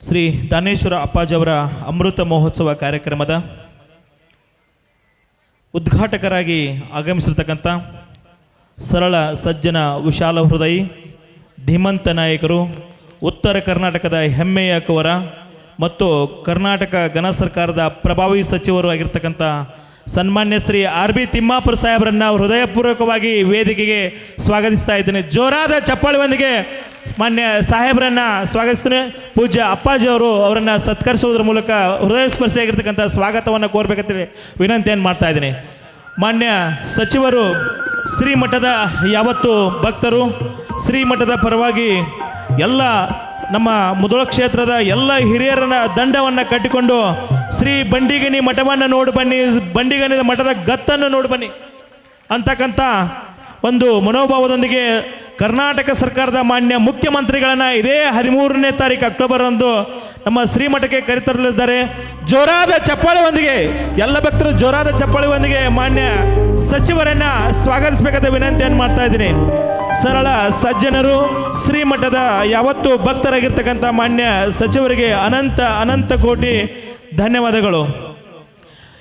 ಶ್ರೀ ದಾನೇಶ್ವರ ಅಪ್ಪಾಜಿಯವರ ಅಮೃತ ಮಹೋತ್ಸವ ಕಾರ್ಯಕ್ರಮದ ಉದ್ಘಾಟಕರಾಗಿ ಆಗಮಿಸಿರ್ತಕ್ಕಂಥ ಸರಳ ಸಜ್ಜನ ವಿಶಾಲ ಹೃದಯಿ ಧೀಮಂತ ನಾಯಕರು, ಉತ್ತರ ಕರ್ನಾಟಕದ ಹೆಮ್ಮೆಯ ಕವರ ಮತ್ತು ಕರ್ನಾಟಕ ಘನ ಸರ್ಕಾರದ ಪ್ರಭಾವಿ ಸಚಿವರು ಆಗಿರ್ತಕ್ಕಂಥ ಸನ್ಮಾನ್ಯ ಶ್ರೀ ಆರ್ ಬಿ ತಿಮ್ಮಾಪುರ ಸಾಹೇಬರನ್ನು ಹೃದಯಪೂರ್ವಕವಾಗಿ ವೇದಿಕೆಗೆ ಸ್ವಾಗತಿಸ್ತಾ ಇದ್ದೇನೆ. ಜೋರಾದ ಚಪ್ಪಾಳಿಯೊಂದಿಗೆ ಮಾನ್ಯ ಸಾಹೇಬರನ್ನ ಸ್ವಾಗತಿಸ್ತೇನೆ. ಪೂಜ್ಯ ಅಪ್ಪಾಜಿ ಅವರು ಅವರನ್ನು ಸತ್ಕರಿಸುವುದರ ಮೂಲಕ ಹೃದಯ ಸ್ಪರ್ಶಿಯಾಗಿರ್ತಕ್ಕಂಥ ಸ್ವಾಗತವನ್ನು ಕೋರ್ಬೇಕಂತೇಳಿ ವಿನಂತಿಯನ್ನು ಮಾಡ್ತಾ ಇದ್ದೀನಿ. ಮಾನ್ಯ ಸಚಿವರು, ಶ್ರೀಮಠದ ಯಾವತ್ತು ಭಕ್ತರು, ಶ್ರೀಮಠದ ಪರವಾಗಿ ಎಲ್ಲ ನಮ್ಮ ಮುದೋಳ ಕ್ಷೇತ್ರದ ಎಲ್ಲ ಹಿರಿಯರನ್ನ ದಂಡವನ್ನು ಕಟ್ಟಿಕೊಂಡು ಶ್ರೀ ಬಂಡಿಗಿನಿ ಮಠವನ್ನು ನೋಡಿ ಬನ್ನಿ, ಬಂಡಿಗನಿ ಮಠದ ಗತ್ತನ್ನು ನೋಡಿ ಬನ್ನಿ ಅಂತಕ್ಕಂಥ ಒಂದು ಮನೋಭಾವದೊಂದಿಗೆ ಕರ್ನಾಟಕ ಸರ್ಕಾರದ ಮಾನ್ಯ ಮುಖ್ಯಮಂತ್ರಿಗಳನ್ನ ಇದೇ ಹದಿಮೂರನೇ ತಾರೀಕು ಅಕ್ಟೋಬರ್ ಅಂದು ನಮ್ಮ ಶ್ರೀಮಠಕ್ಕೆ ಕರೆತರಲಿದ್ದಾರೆ. ಜೋರಾದ ಚಪ್ಪಾಳಿಯೊಂದಿಗೆ, ಎಲ್ಲ ಭಕ್ತರು ಜೋರಾದ ಚಪ್ಪಾಳಿಯೊಂದಿಗೆ ಮಾನ್ಯ ಸಚಿವರನ್ನ ಸ್ವಾಗತಿಸಬೇಕಾದ ವಿನಂತಿಯನ್ನು ಮಾಡ್ತಾ ಇದ್ದೀನಿ. ಸರಳ ಸಜ್ಜನರು, ಶ್ರೀಮಠದ ಯಾವತ್ತು ಭಕ್ತರಾಗಿರ್ತಕ್ಕಂಥ ಮಾನ್ಯ ಸಚಿವರಿಗೆ ಅನಂತ ಅನಂತ ಕೋಟಿ ಧನ್ಯವಾದಗಳು.